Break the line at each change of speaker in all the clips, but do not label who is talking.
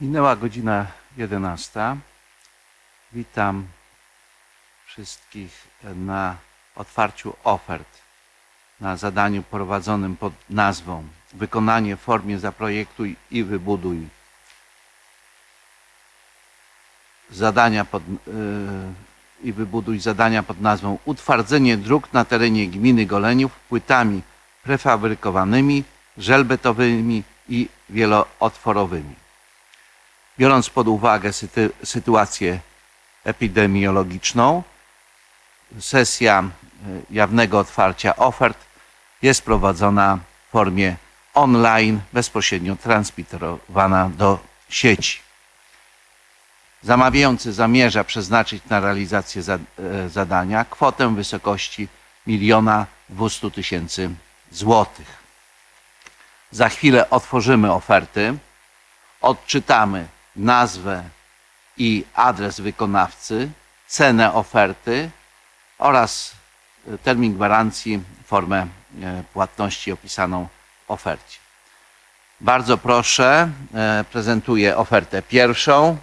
Minęła godzina 11. Witam wszystkich na otwarciu ofert na zadaniu prowadzonym pod nazwą Wykonanie w formie Zaprojektuj i wybuduj zadania pod, yy, i wybuduj zadania pod nazwą Utwardzenie dróg na terenie gminy Goleniów płytami prefabrykowanymi, żelbetowymi i wielootworowymi. Biorąc pod uwagę syty, sytuację epidemiologiczną, sesja y, jawnego otwarcia ofert jest prowadzona w formie online, bezpośrednio transmitowana do sieci. Zamawiający zamierza przeznaczyć na realizację za, e, zadania kwotę w wysokości 1 200 tysięcy złotych. Za chwilę otworzymy oferty, odczytamy nazwę i adres wykonawcy, cenę oferty oraz e, termin gwarancji, formę e, płatności opisaną w ofercie. Bardzo proszę, e, prezentuję ofertę pierwszą.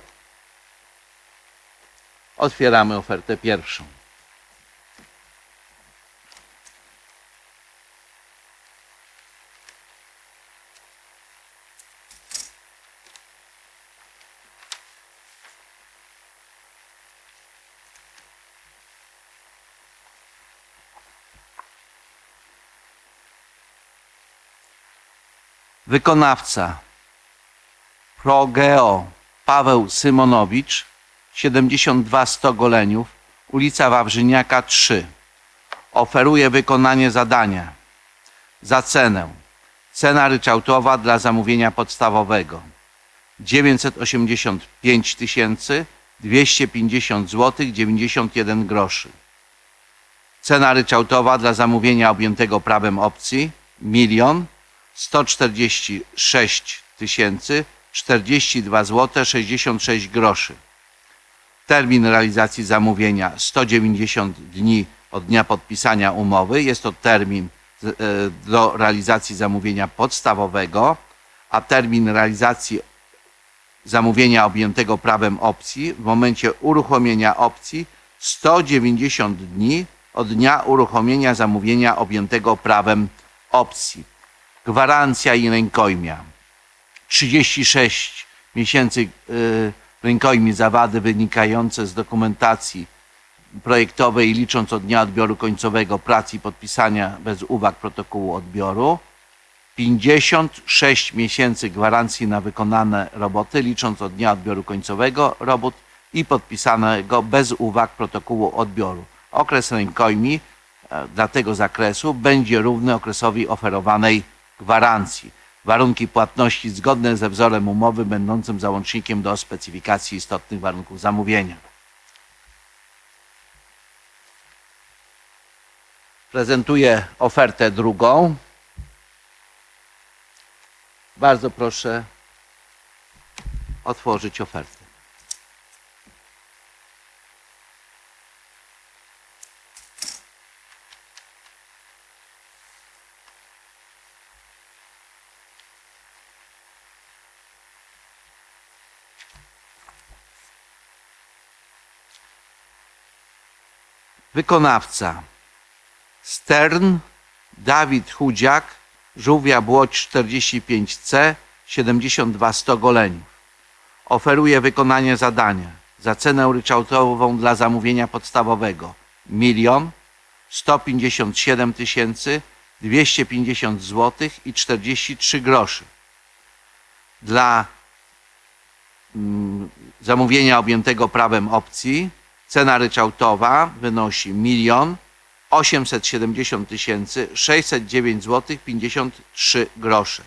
Otwieramy ofertę pierwszą. Wykonawca Progeo Paweł Symonowicz 72 100 Goleniów, ulica Wawrzyniaka 3. Oferuje wykonanie zadania za cenę. Cena ryczałtowa dla zamówienia podstawowego 985 250 zł 91 groszy. Cena ryczałtowa dla zamówienia objętego prawem opcji 1 146 tysięcy 42 zł 66 groszy. Termin realizacji zamówienia 190 dni od dnia podpisania umowy. Jest to termin e, do realizacji zamówienia podstawowego, a termin realizacji zamówienia objętego prawem opcji w momencie uruchomienia opcji 190 dni od dnia uruchomienia zamówienia objętego prawem opcji. Gwarancja i rękojmia 36 miesięcy y, rękojmi za wady wynikające z dokumentacji projektowej licząc od dnia odbioru końcowego prac i podpisania bez uwag protokołu odbioru. 56 miesięcy gwarancji na wykonane roboty licząc od dnia odbioru końcowego robót i podpisanego bez uwag protokołu odbioru. Okres rękojmi e, dla tego zakresu będzie równy okresowi oferowanej gwarancji. Warunki płatności zgodne ze wzorem umowy będącym załącznikiem do specyfikacji istotnych warunków zamówienia. Prezentuję ofertę drugą. Bardzo proszę otworzyć ofertę. Wykonawca Stern, Dawid Chudziak, Żółwia Błoć 45C, 72 100 goleniów. Oferuje wykonanie zadania za cenę ryczałtową dla zamówienia podstawowego 1 157 tysięcy 250 zł i 43 groszy. Dla mm, zamówienia objętego prawem opcji Cena ryczałtowa wynosi 1 870 609 zł 53 grosze.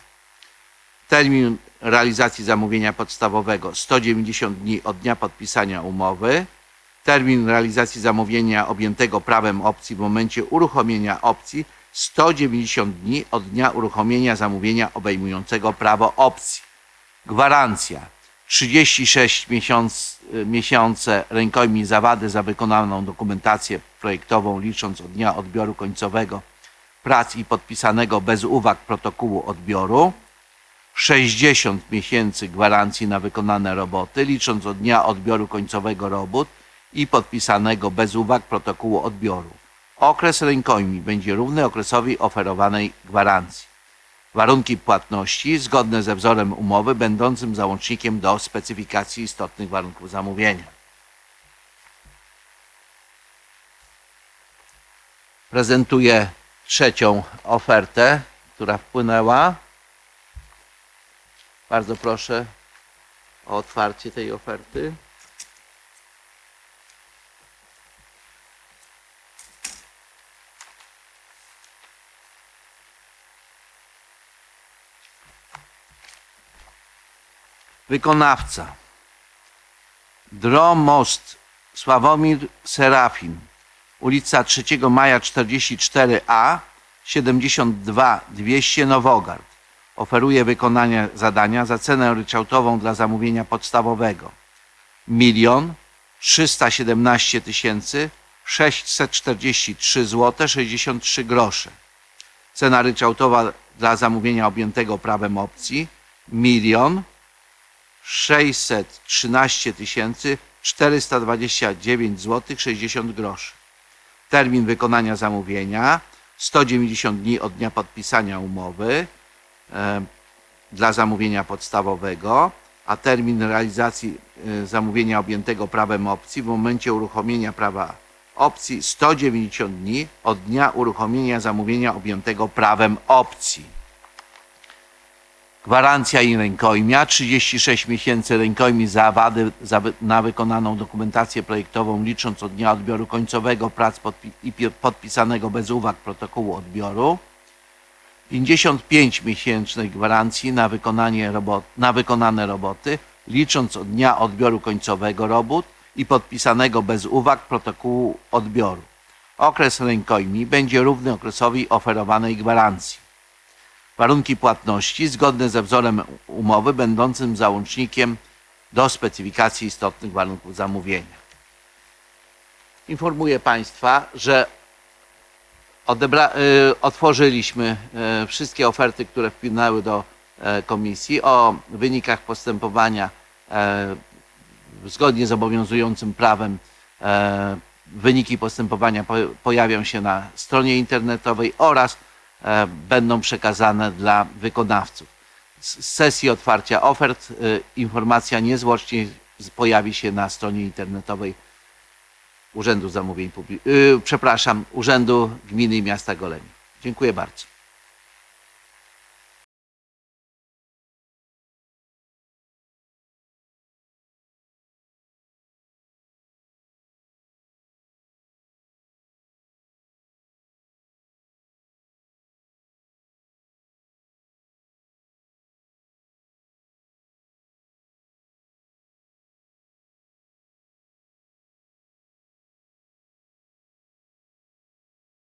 Termin realizacji zamówienia podstawowego 190 dni od dnia podpisania umowy. Termin realizacji zamówienia objętego prawem opcji w momencie uruchomienia opcji 190 dni od dnia uruchomienia zamówienia obejmującego prawo opcji. Gwarancja 36 miesiąc, miesiące rękojmi za wady za wykonaną dokumentację projektową licząc od dnia odbioru końcowego prac i podpisanego bez uwag protokołu odbioru. 60 miesięcy gwarancji na wykonane roboty, licząc od dnia odbioru końcowego robót i podpisanego bez uwag protokołu odbioru. Okres rękojmi będzie równy okresowi oferowanej gwarancji. Warunki płatności zgodne ze wzorem umowy będącym załącznikiem do specyfikacji istotnych warunków zamówienia. Prezentuję trzecią ofertę, która wpłynęła. Bardzo proszę o otwarcie tej oferty. Wykonawca. Dromost Sławomir Serafin. Ulica 3 Maja 44A 72 200 Nowogard. Oferuje wykonanie zadania za cenę ryczałtową dla zamówienia podstawowego. Milion 317 tysięcy 643 zł 63 grosze. Cena ryczałtowa dla zamówienia objętego prawem opcji milion 613 tysięcy 429 zł 60 groszy. Termin wykonania zamówienia 190 dni od dnia podpisania umowy e, dla zamówienia podstawowego, a termin realizacji e, zamówienia objętego prawem opcji w momencie uruchomienia prawa opcji 190 dni od dnia uruchomienia zamówienia objętego prawem opcji. Gwarancja i rękojmia, 36 miesięcy rękojmi za wady za, na wykonaną dokumentację projektową licząc od dnia odbioru końcowego prac podpi- i pi- podpisanego bez uwag protokołu odbioru. 55 miesięcznej gwarancji na, wykonanie robot, na wykonane roboty licząc od dnia odbioru końcowego robót i podpisanego bez uwag protokołu odbioru. Okres rękojmi będzie równy okresowi oferowanej gwarancji warunki płatności zgodne ze wzorem umowy będącym załącznikiem do specyfikacji istotnych warunków zamówienia. Informuję Państwa, że odebra- y, otworzyliśmy y, wszystkie oferty, które wpłynęły do e, komisji o wynikach postępowania zgodnie z obowiązującym prawem. Wyniki postępowania po- pojawią się na stronie internetowej oraz będą przekazane dla wykonawców. Z sesji otwarcia ofert e, informacja niezwłocznie pojawi się na stronie internetowej Urzędu Zamówień Publicznych, przepraszam, Urzędu Gminy i Miasta Goleni. Dziękuję bardzo.